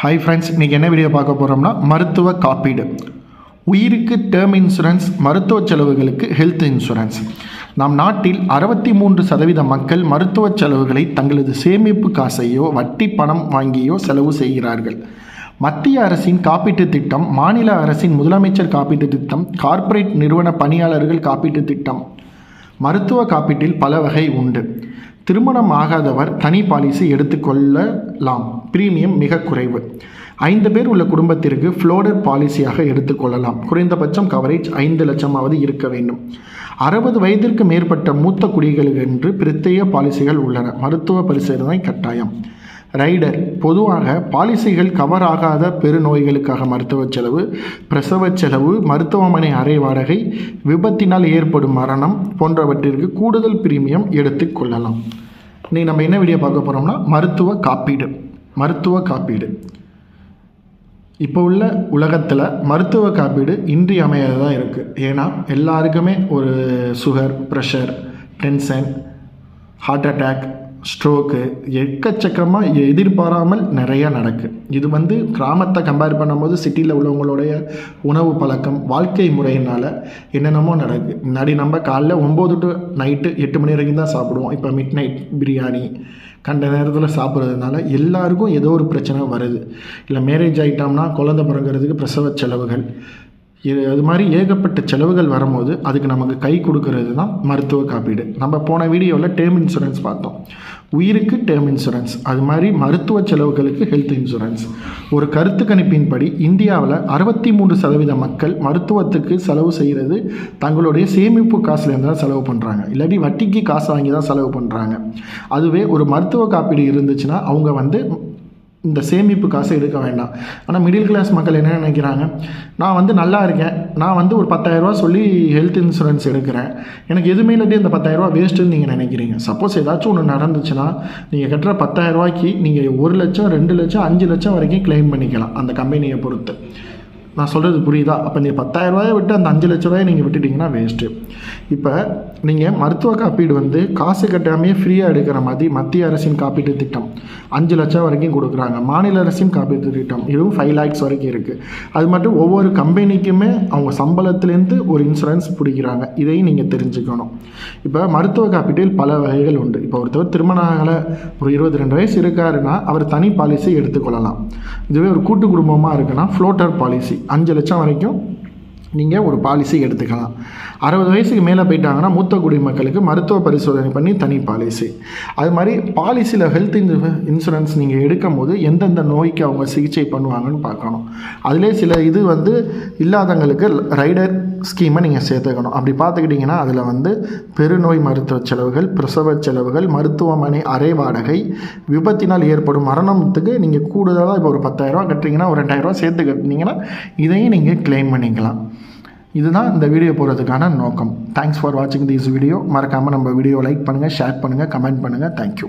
Hi friends இன்றைக்கி என்ன video பார்க்க போகிறோம்னா மருத்துவ காப்பீடு. உயிருக்கு டேர்ம் இன்சூரன்ஸ் மருத்துவ செலவுகளுக்கு ஹெல்த் இன்சூரன்ஸ் நம் நாட்டில் அறுபத்தி மூன்று சதவீத மக்கள் மருத்துவ செலவுகளை தங்களது சேமிப்பு காசையோ வட்டி பணம் வாங்கியோ செலவு செய்கிறார்கள். மத்திய அரசின் காப்பீட்டு திட்டம் மாநில அரசின் முதலமைச்சர் காப்பீட்டு திட்டம் கார்ப்பரேட் நிறுவன பணியாளர்கள் காப்பீட்டு திட்டம். மருத்துவ காப்பீட்டில் பல வகை உண்டு. திருமணம் ஆகாதவர் தனி பாலிசி எடுத்துக்கொள்ளலாம். பிரீமியம் மிக குறைவு. ஐந்து பேர் உள்ள குடும்பத்திற்கு ஃப்ளோடர் பாலிசியாக எடுத்துக்கொள்ளலாம். குறைந்தபட்சம் கவரேஜ் ஐந்து லட்சமாவது இருக்க வேண்டும். அறுபது வயதிற்கு மேற்பட்ட மூத்த குடிகளுக்கு என்று பிரத்யேக பாலிசிகள் உள்ளன. மருத்துவ பரிசோதனை கட்டாயம். ரைடர் பொதுவாக பாலிசிகள் கவர் ஆகாத பெருநோய்களுக்காக மருத்துவ செலவு பிரசவ செலவு மருத்துவமனை அறை வாடகை விபத்தினால் ஏற்படும் மரணம் போன்றவற்றிற்கு கூடுதல் பிரீமியம் எடுத்துக்கொள்ளலாம் இன்னைக்கு நம்ம என்ன வீடியோ பார்க்க போகிறோம்னா மருத்துவ காப்பீடு மருத்துவ காப்பீடு. இப்போ உள்ள உலகத்தில் மருத்துவ காப்பீடு இன்றியமையாததாக இருக்குது ஏன்னா எல்லாருக்குமே ஒரு sugar pressure tension heart attack stroke எக்கச்சக்கமாக எதிர்பாராமல் நிறையா நடக்குது இது வந்து கிராமத்தை கம்பேர் பண்ணும்போது சிட்டியில் உள்ளவங்களுடைய உணவு பழக்கம் வாழ்க்கை முறையினால் என்னென்னமோ நடக்குது முன்னாடி நம்ம காலைல ஒம்பது டு நைட்டு எட்டு மணி வரைக்கும் தான் சாப்பிடுவோம். இப்போ மிட் நைட் பிரியாணி கண்ட நேரத்தில் சாப்பிட்றதுனால எல்லாருக்கும் ஏதோ ஒரு பிரச்சனை வருது. இல்லை மேரேஜ் ஆகிட்டோம்னா குழந்தை பிறங்கிறதுக்கு பிரசவ செலவுகள் இது அது மாதிரி ஏகப்பட்ட செலவுகள் வரும்போது அதுக்கு நமக்கு கை கொடுக்கறது தான் மருத்துவ காப்பீடு. நம்ம போன வீடியோவில் டேர்ம் இன்சூரன்ஸ் பார்த்தோம். உயிருக்கு டேர்ம் இன்சூரன்ஸ் அது மாதிரி மருத்துவ செலவுகளுக்கு ஹெல்த் இன்சூரன்ஸ் ஒரு கருத்து கணிப்பின்படி இந்தியாவில் அறுபத்தி மூன்று சதவீத மக்கள் மருத்துவத்துக்கு செலவு செய்கிறது தங்களுடைய சேமிப்பு காசுலேருந்து தான் செலவு பண்ணுறாங்க இல்லாட்டி வட்டிக்கு காசு வாங்கி தான் செலவு பண்ணுறாங்க அதுவே ஒரு மருத்துவ காப்பீடு இருந்துச்சுன்னா அவங்க வந்து இந்த சேமிப்பு காசை எடுக்க வேண்டாம். ஆனால் மிடில் கிளாஸ் மக்கள் என்ன நினைக்கிறாங்க? நான் வந்து நல்லா இருக்கேன். நான் வந்து ஒரு பத்தாயிரரூவா சொல்லி ஹெல்த் இன்சூரன்ஸ் எடுக்கிறேன். எனக்கு எதுவுமே இல்லாட்டி இந்த பத்தாயிரரூவா வேஸ்ட்டுன்னு நீங்கள் நினைக்கிறீங்க. சப்போஸ் ஏதாச்சும் ஒன்று நடந்துச்சுன்னா நீங்கள் கட்டுற பத்தாயிரரூவாய்க்கு நீங்கள் ஒரு லட்சம் ரெண்டு லட்சம் அஞ்சு லட்சம் வரைக்கும் கிளைம் பண்ணிக்கலாம் அந்த கம்பெனியை பொறுத்து. நான் சொல்கிறது புரியுதா? அப்போ நீங்கள் பத்தாயிரம் ரூபாயை விட்டு அந்த அஞ்சு லட்ச ரூபாயை நீங்கள் விட்டுட்டிங்கன்னா வேஸ்ட்டு இப்போ நீங்கள் மருத்துவ காப்பீடு வந்து காசு கட்டாமையே ஃப்ரீயாக எடுக்கிற மாதிரி மத்திய அரசின் காப்பீட்டு திட்டம் அஞ்சு லட்சம் வரைக்கும் கொடுக்குறாங்க. மாநில அரசின் காப்பீட்டு திட்டம். இதுவும் ஃபைவ் லேக்ஸ் வரைக்கும் இருக்குது அது மட்டும் ஒவ்வொரு கம்பெனிக்குமே அவங்க சம்பளத்துலேருந்து ஒரு இன்சூரன்ஸ் பிடிக்கிறாங்க. இதையும் நீங்கள் தெரிஞ்சுக்கணும். இப்போ மருத்துவ காப்பீட்டில் பல வகைகள் உண்டு. இப்போ ஒருத்தர் திருமணங்களை ஆகலை ஒரு இருபத்தி ரெண்டு வயசு இருக்காருன்னா அவர் தனி பாலிசி எடுத்துக்கொள்ளலாம் இதுவே ஒரு கூட்டு குடும்பமாக இருக்குன்னா ஃப்ளோட்டர் பாலிசி அஞ்சு லட்சம் வரைக்கும் நீங்கள் ஒரு பாலிசி எடுத்துக்கலாம். அறுபது வயசுக்கு மேலே போயிட்டாங்கன்னா மூத்த குடிமக்களுக்கு மருத்துவ பரிசோதனை பண்ணி தனி பாலிசி அது மாதிரி பாலிசியில் ஹெல்த் இன்சூரன்ஸ் நீங்கள் எடுக்கும் போது எந்தெந்த நோய்க்கு அவங்க சிகிச்சை பண்ணுவாங்கன்னு பார்க்கணும். அதிலே சில இது வந்து இல்லாதவங்களுக்கு ரைடர் ஸ்கீமை நீங்கள் சேர்த்துக்கணும். அப்படி பார்த்துக்கிட்டிங்கன்னா அதில் வந்து பெருநோய் மருத்துவ செலவுகள் பிரசவ செலவுகள் மருத்துவமனை அறை வாடகை விபத்தினால் ஏற்படும் மரணத்துக்கு நீங்கள் கூடுதலாக இப்போ ஒரு பத்தாயிரரூவா கட்டுறீங்கன்னா ஒரு ரெண்டாயிரரூவா சேர்த்து கட்டினீங்கன்னா இதையும் நீங்கள் கிளைம் பண்ணிக்கலாம். இதுதான் இந்த வீடியோ போகிறதுக்கான நோக்கம். தேங்க்ஸ் ஃபார் வாட்சிங் திஸ் வீடியோ மறக்காமல் நம்ம வீடியோ லைக் பண்ணுங்கள் ஷேர் பண்ணுங்கள் கமெண்ட் பண்ணுங்கள் தேங்க்யூ